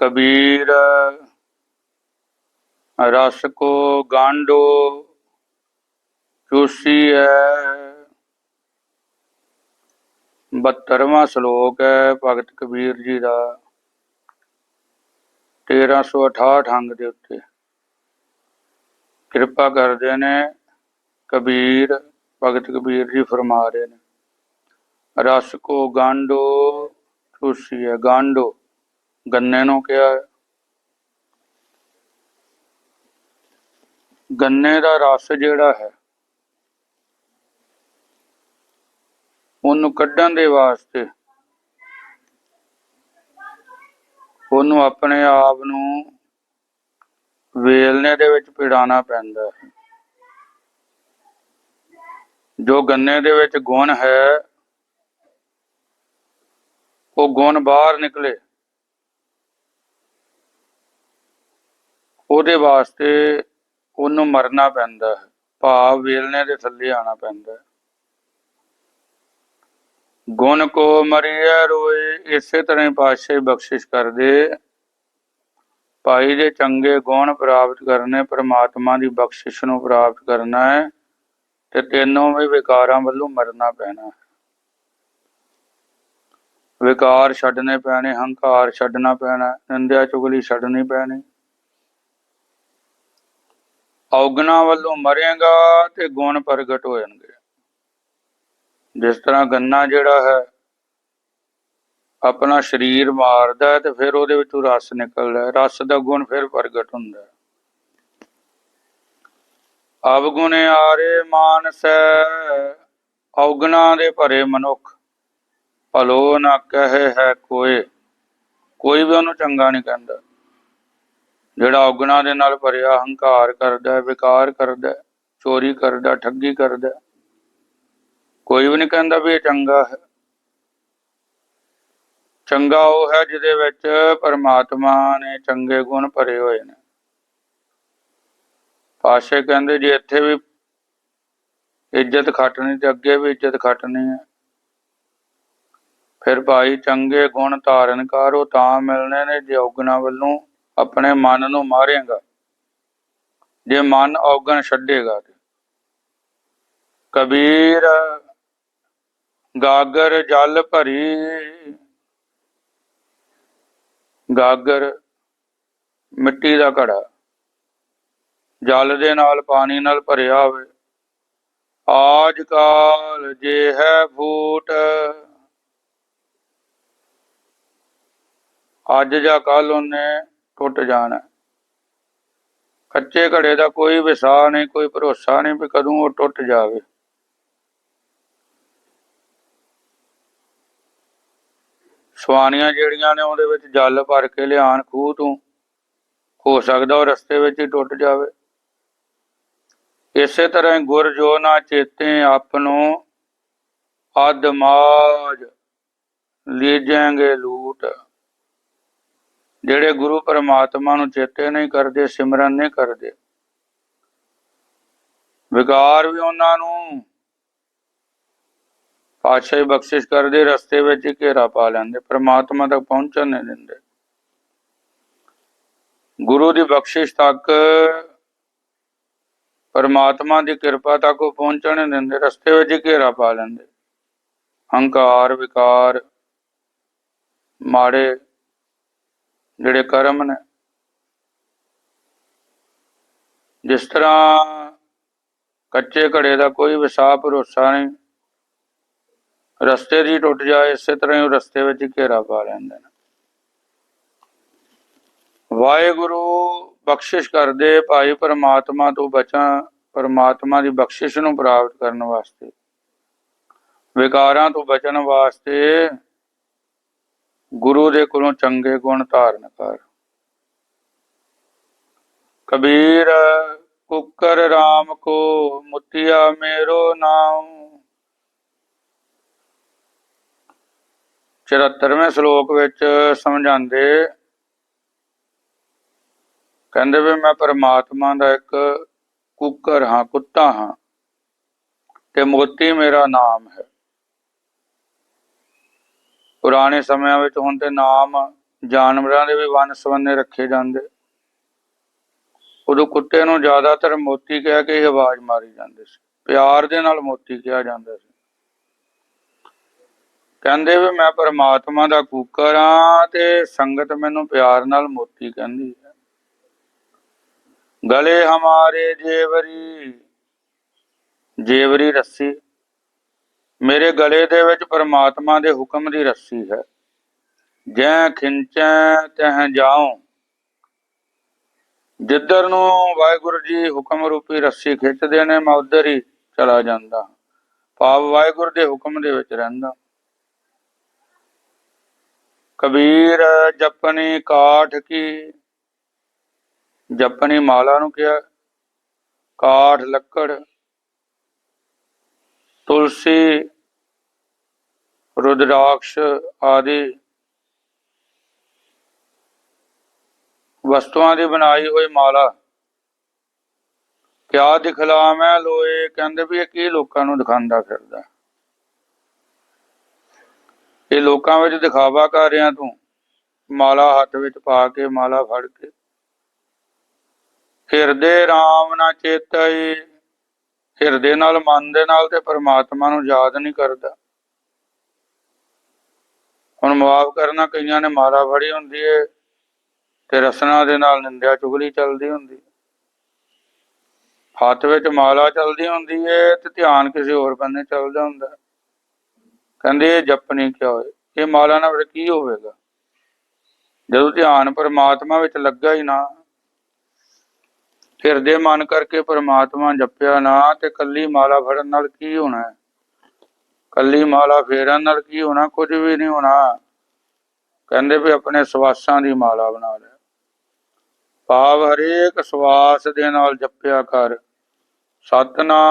ਕਬੀਰ ਰਸ ਕੋ ਗਾਂਡੋ ਚੂਸੀ ਹੈ 72ਵਾਂ ਸ਼ਲੋਕ ਹੈ ਭਗਤ ਕਬੀਰ ਜੀ ਦਾ 1368 ਅੰਗ ਦੇ ਉੱਤੇ ਕਿਰਪਾ ਕਰਦੇ ਨੇ ਕਬੀਰ ਭਗਤ ਕਬੀਰ ਜੀ ਫਰਮਾ ਰਹੇ ਨੇ ਰਸ ਕੋ ਗਾਂਡੋ ਚੂਸੀ ਹੈ ਗਾਂਡੋ ਗੰਨੇ ਨੂੰ ਕਿਹਾ ਹੈ। ਗੰਨੇ ਦਾ ਰਸ ਜਿਹੜਾ ਹੈ, ਉਹਨੂੰ ਕੱਢਣ ਦੇ ਵਾਸਤੇ, ਉਹਨੂੰ ਆਪਣੇ ਆਪ ਨੂੰ ਵੇਲਣੇ ਦੇ ਵਿੱਚ ਪਿੜਾਣਾ ਪੈਂਦਾ ਹੈ ਜੋ ਗੰਨੇ ਦੇ ਵਿੱਚ ਗੁਣ ਹੈ, ਉਹ ਗੁਣ ਬਾਹਰ ਨਿਕਲੇ ਉਹਦੇ ਵਾਸਤੇ ਉਹਨੂੰ ਮਰਨਾ ਪੈਂਦਾ ਹੈ। ਭਾਵ ਵੇਲਣੇ ਦੇ ਥੱਲੇ ਆਣਾ ਪੈਂਦਾ ਹੈ। ਗੁਣ ਕੋ ਮਰੀਐ ਰੋਏ, ਇਸੇ ਤਰ੍ਹਾਂ ਹੀ ਪਾਤਸ਼ਾਹੀ ਬਖਸ਼ਿਸ਼ ਕਰਦੇ। ਭਾਈ ਦੇ ਚੰਗੇ ਗੁਣ ਪ੍ਰਾਪਤ ਕਰਨੇ, ਪ੍ਰਮਾਤਮਾ ਦੀ ਬਖਸ਼ਿਸ਼ ਨੂੰ ਪ੍ਰਾਪਤ ਕਰਨਾ ਹੈ ਤੇ ਤੈਨੂੰ ਵੀ ਵਿਕਾਰਾਂ ਵੱਲੋਂ ਮਰਨਾ ਪੈਣਾ ਹੈ। ਵਿਕਾਰ ਛੱਡਨੇ ਪੈਣੇ, ਹੰਕਾਰ ਛੱਡਣਾ ਪੈਣਾ, ਨਿੰਦਿਆ ਚੁਗਲੀ ਛੱਡਣੀ ਪੈਣੀ। ਔਗਣਾ ਵੱਲੋਂ ਮਰੇਗਾ ਤੇ ਗੁਣ ਪ੍ਰਗਟ ਹੋ ਜਾਣਗੇ। ਜਿਸ ਤਰ੍ਹਾਂ ਗੰਨਾ ਜਿਹੜਾ ਹੈ, ਆਪਣਾ ਸਰੀਰ ਮਾਰਦਾ ਤੇ ਫਿਰ ਉਹਦੇ ਵਿੱਚੋਂ ਰਸ ਨਿਕਲਦਾ ਹੈ। ਰਸ ਦਾ ਗੁਣ ਫਿਰ ਪ੍ਰਗਟ ਹੁੰਦਾ ਹੈ। ਅਵਗੁਣ ਆਰੇ ਮਾਨਸੈ, ਔਗਣਾ ਦੇ ਭਰੇ ਮਨੁੱਖ, ਭਲੋ ਨਾ ਕਹੇ ਹੈ ਕੋਈ। ਕੋਈ ਵੀ ਉਹਨੂੰ ਚੰਗਾ ਨਹੀਂ ਕਹਿੰਦਾ। ਜਿਹੜਾ ਔਗਣਾ ਦੇ ਨਾਲ ਭਰਿਆ, ਹੰਕਾਰ ਕਰਦਾ ਹੈ ਵਿਕਾਰ ਕਰਦਾ ਹੈ ਚੋਰੀ ਕਰਦਾ, ਠੱਗੀ ਕਰਦਾ। ਕੋਈ ਵੀ ਨਹੀਂ ਕਹਿੰਦਾ ਵੀ ਇਹ ਚੰਗਾ ਹੈ। ਚੰਗਾ ਉਹ ਹੈ ਜਿਹਦੇ ਵਿੱਚ ਪਰਮਾਤਮਾ ਨੇ ਚੰਗੇ ਗੁਣ ਭਰੇ ਹੋਏ ਨੇ। ਪਾਸ਼ੇ ਕਹਿੰਦੇ, ਜੇ ਇੱਥੇ ਵੀ ਇੱਜ਼ਤ ਖੱਟਣੀ ਤੇ ਅੱਗੇ ਵੀ ਇੱਜ਼ਤ ਖੱਟਣੀ ਹੈ, ਫਿਰ ਭਾਈ ਚੰਗੇ ਗੁਣ ਧਾਰਨ ਕਰੋ ਤਾਂ ਮਿਲਣੇ ਨੇ ਜੇ ਔਗਣਾ ਵੱਲੋਂ ਆਪਣੇ ਮਨ ਨੂੰ ਮਾਰੇਗਾ। ਜੇ ਮਨ ਔਗਣ ਛੱਡੇਗਾ ਕਬੀਰ ਗਾਗਰ ਜਲ ਭਰੀ। ਗਾਗਰ ਮਿੱਟੀ ਦਾ ਘੜਾ। ਜਲ ਦੇ ਨਾਲ ਪਾਣੀ ਨਾਲ ਭਰਿਆ ਹੋਵੇ। ਆਜ ਕਾਲ ਜੇ ਹੈ ਫੂਟ। ਅੱਜ ਜਾਂ ਕੱਲ ਉਹਨੇ ਟੁੱਟ ਜਾਣ। ਕੱਚੇ ਘੜੇ ਦਾ ਕੋਈ ਵਿਸਾਹ ਨਹੀਂ, ਕੋਈ ਭਰੋਸਾ ਨਹੀਂ ਵੀ ਕਦੋਂ ਉਹ ਟੁੱਟ ਜਾਵੇ। ਸਵਾਨੀਆਂ ਜਿਹੜੀਆਂ ਨੇ ਉਹਦੇ ਵਿੱਚ ਜਲ ਭਰ ਕੇ ਲਿਆਣ ਖੂਹ ਤੋਂ, ਹੋ ਸਕਦਾ ਉਹ ਰਸਤੇ ਵਿੱਚ ਹੀ ਟੁੱਟ ਜਾਵੇ। ਇਸੇ ਤਰ੍ਹਾਂ ਹੀ ਗੁਰ ਜੋ ਨਾ ਚੇਤੇ ਆਪਨੋ ਅਦਮਾਜ, ਲੀਜੈਂਗੇ ਲੂਟ। ਜਿਹੜੇ ਗੁਰੂ ਪਰਮਾਤਮਾ ਨੂੰ ਚੇਤੇ ਨਹੀਂ ਕਰਦੇ, ਸਿਮਰਨ ਨਹੀਂ ਕਰਦੇ। ਵਿਕਾਰ ਵੀ ਉਹਨਾਂ ਨੂੰ ਪਾਤਸ਼ਾਹੀ ਬਖਸ਼ਿਸ਼ ਕਰਦੇ, ਰਸਤੇ ਵਿੱਚ ਹੀ ਘੇਰਾ ਪਾ ਲੈਂਦੇ, ਪਰਮਾਤਮਾ ਤੱਕ ਪਹੁੰਚਣ ਨਹੀਂ ਦਿੰਦੇ। ਗੁਰੂ ਦੀ ਬਖਸ਼ਿਸ਼ ਤੱਕ, ਪਰਮਾਤਮਾ ਦੀ ਕਿਰਪਾ ਤੱਕ ਉਹ ਪਹੁੰਚਣ ਨਹੀਂ ਦਿੰਦੇ, ਰਸਤੇ ਵਿੱਚ ਹੀ ਘੇਰਾ ਪਾ ਲੈਂਦੇ। ਹੰਕਾਰ, ਵਿਕਾਰ, ਮਾੜੇ ਜਿਹੜੇ ਕਰਮ ਨੇ। ਜਿਸ ਤਰ੍ਹਾਂ ਕੱਚੇ ਘੜੇ ਦਾ ਕੋਈ ਵਿਸਾਹ ਭਰੋਸਾ ਨਹੀਂ, ਰਸਤੇ ਦੀ ਟੁੱਟ ਜਾਏ, ਇਸੇ ਤਰ੍ਹਾਂ ਹੀ ਉਹ ਰਸਤੇ ਵਿੱਚ ਘੇਰਾ ਪਾ ਲੈਂਦੇ ਨੇ। ਵਾਹਿਗੁਰੂ ਬਖਸ਼ਿਸ਼ ਕਰਦੇ ਭਾਈ ਪਰਮਾਤਮਾ ਤੋਂ ਬਚਾਂ, ਪਰਮਾਤਮਾ ਦੀ ਬਖਸ਼ਿਸ਼ ਨੂੰ ਪ੍ਰਾਪਤ ਕਰਨ ਵਾਸਤੇ। ਵਿਕਾਰਾਂ ਤੋਂ ਬਚਣ ਵਾਸਤੇ ਗੁਰੂ ਦੇ ਕੋਲੋਂ ਚੰਗੇ ਗੁਣ ਧਾਰਨ ਕਰ। ਕਬੀਰ, ਕੁਕਰ RAM ਕੋ ਮੁਤਿਆ ਮੇਰੋ ਨਾਮ 74ਵੇਂ ਸ਼ਲੋਕ ਵਿੱਚ ਸਮਝਾਉਂਦੇ, ਕਹਿੰਦੇ ਵੀ ਮੈਂ ਪਰਮਾਤਮਾ ਦਾ ਇੱਕ ਕੁੱਕਰ ਹਾਂ, ਕੁੱਤਾ ਹਾਂ, ਤੇ ਮੋਤੀ ਮੇਰਾ ਨਾਮ ਹੈ। ਪੁਰਾਣੇ ਸਮਿਆਂ ਵਿੱਚ ਹੁਣ ਤੇ ਨਾਮ ਜਾਨਵਰਾਂ ਦੇ ਵੀ ਵੰਨ ਸਵੰਨੇ ਰੱਖੇ ਜਾਂਦੇ। ਉਦੋਂ ਕੁੱਤੇ ਨੂੰ ਜ਼ਿਆਦਾਤਰ ਮੋਤੀ ਕਹਿ ਕੇ ਹੀ ਆਵਾਜ਼ ਮਾਰੀ ਜਾਂਦੀ ਸੀ। ਪਿਆਰ ਦੇ ਨਾਲ ਮੋਤੀ ਕਿਹਾ ਜਾਂਦਾ ਸੀ। ਕਹਿੰਦੇ ਵੀ ਮੈਂ ਪਰਮਾਤਮਾ ਦਾ ਕੂਕਰ ਆ ਤੇ ਸੰਗਤ ਮੈਨੂੰ ਪਿਆਰ ਨਾਲ ਮੋਤੀ ਕਹਿੰਦੀ ਹੈ। ਗਲੇ ਹਮਾਰੇ ਜੇਵਰੀ ਜੇਵਰੀ ਰੱਸੀ। ਮੇਰੇ ਗਲੇ ਦੇ ਵਿੱਚ ਪਰਮਾਤਮਾ ਦੇ ਹੁਕਮ ਦੀ ਰੱਸੀ ਹੈ। ਜੈ ਖਿੰਚੈ, ਤਹ ਜਾਉ। ਜਿੱਧਰ ਨੂੰ ਵਾਹਿਗੁਰੂ ਜੀ ਹੁਕਮ ਰੂਪੀ ਰੱਸੀ ਖਿੱਚਦੇ ਨੇ, ਮੈਂ ਉਧਰ ਹੀ ਚਲਾ ਜਾਂਦਾ। ਭਾਵ ਵਾਹਿਗੁਰੂ ਦੇ ਹੁਕਮ ਦੇ ਵਿੱਚ ਰਹਿੰਦਾ। ਕਬੀਰ ਜਪਨੀ ਕਾਠ ਕੀ? ਜਪਨੀ ਮਾਲਾ ਨੂੰ ਕਿਹਾ। ਕਾਠ ਲੱਕੜ। ਤੁਲਸੀ, ਰੁਦਰਾਕਸ਼ ਆਦਿ ਵਸਤੂਆਂ ਦੀ ਬਣਾਈ ਹੋਈ ਮਾਲਾ। ਕਿਆ ਦਿਖਲਾਵੇਂ ਲੋਏ ਕਹਿੰਦੇ ਵੀ ਇਹ ਕੀ ਲੋਕਾਂ ਨੂੰ ਦਿਖਾਉਂਦਾ ਫਿਰਦਾ ਇਹ ਲੋਕਾਂ ਵਿੱਚ ਦਿਖਾਵਾ ਕਰ ਰਿਹਾ ਤੂੰ। ਮਾਲਾ ਹੱਥ ਵਿੱਚ ਪਾ ਕੇ, ਮਾਲਾ ਫੜ ਕੇ। ਹਿਰਦੇ RAM ਨਾ ਚੇਤਈ ਹਿਰਦੇ ਨਾਲ, ਮਨ ਦੇ ਨਾਲ ਤੇ ਪਰਮਾਤਮਾ ਨੂੰ ਯਾਦ ਨਹੀਂ ਕਰਦਾ। ਹੁਣ ਮਾਫ ਕਰਨਾ ਕਈਆਂ ਨੇ ਮਾਲਾ ਫੜੀ ਹੁੰਦੀ ਏ ਤੇ ਰਸਨਾ ਦੇ ਨਾਲ ਨਿੰਦਿਆ ਚੁਗਲੀ ਚੱਲਦੀ ਹੁੰਦੀ। ਹੱਥ ਵਿੱਚ ਮਾਲਾ ਚੱਲਦੀ ਹੁੰਦੀ ਏ ਤੇ ਧਿਆਨ ਕਿਸੇ ਹੋਰ ਬੰਨੇ ਚੱਲਦਾ ਹੁੰਦਾ। ਕਹਿੰਦੇ ਇਹ ਜਪਣੀ ਕਿਆ ਹੋਏ ਇਹ ਮਾਲਾ ਨਾਲ ਫਿਰ ਕੀ ਹੋਵੇਗਾ? ਜਦੋਂ ਧਿਆਨ ਪਰਮਾਤਮਾ ਵਿੱਚ ਲੱਗਾ ਹੀ ਨਾ ਹਿਰਦੇ ਮਨ ਕਰਕੇ ਪਰਮਾਤਮਾ ਜਪਿਆ ਨਾ ਤੇ ਕੱਲੀ ਮਾਲਾ ਫੜਨ ਨਾਲ ਕੀ ਹੋਣਾ? ਕੱਲੀ ਮਾਲਾ ਫੇਰਨ ਨਾਲ ਕੀ ਹੋਣਾ? ਕੁਝ ਵੀ ਨਹੀਂ ਹੋਣਾ। ਕਹਿੰਦੇ ਵੀ ਆਪਣੇ ਸਵਾਸਾਂ ਦੀ ਮਾਲਾ ਬਣਾ ਲੈ। ਭਾਵ ਹਰੇਕ ਸਵਾਸ ਦੇ ਨਾਲ ਜਪਿਆ ਕਰ। ਸਤਨਾਮ